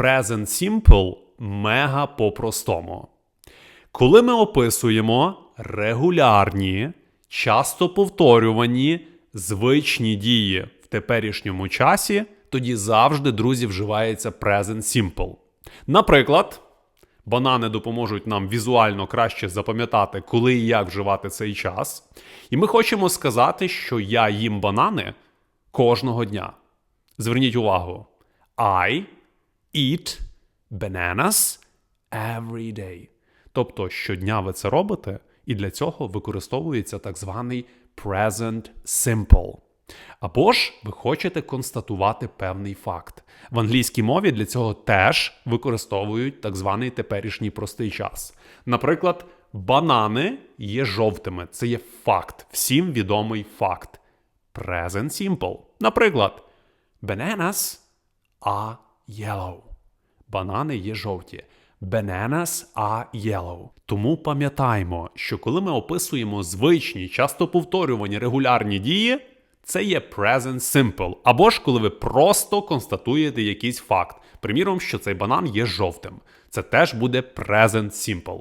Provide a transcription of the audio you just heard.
Present Simple мега по-простому. Коли ми описуємо регулярні, часто повторювані звичні дії в теперішньому часі, тоді завжди, друзі, вживається Present Simple. Наприклад, банани допоможуть нам візуально краще запам'ятати, коли і як вживати цей час. І ми хочемо сказати, що я їм банани кожного дня. Зверніть увагу: I eat bananas every day. Тобто щодня ви це робите, і для цього використовується так званий present simple. Або ж ви хочете констатувати певний факт. В англійській мові для цього теж використовують так званий теперішній простий час. Наприклад, банани є жовтими. Це є факт, всім відомий факт. Present simple. Наприклад, bananas are yellow. Банани є жовті. Bananas are yellow. Тому пам'ятаємо, що коли ми описуємо звичні, часто повторювані регулярні дії, це є present simple. Або ж коли ви просто констатуєте якийсь факт. Приміром, що цей банан є жовтим. Це теж буде present simple.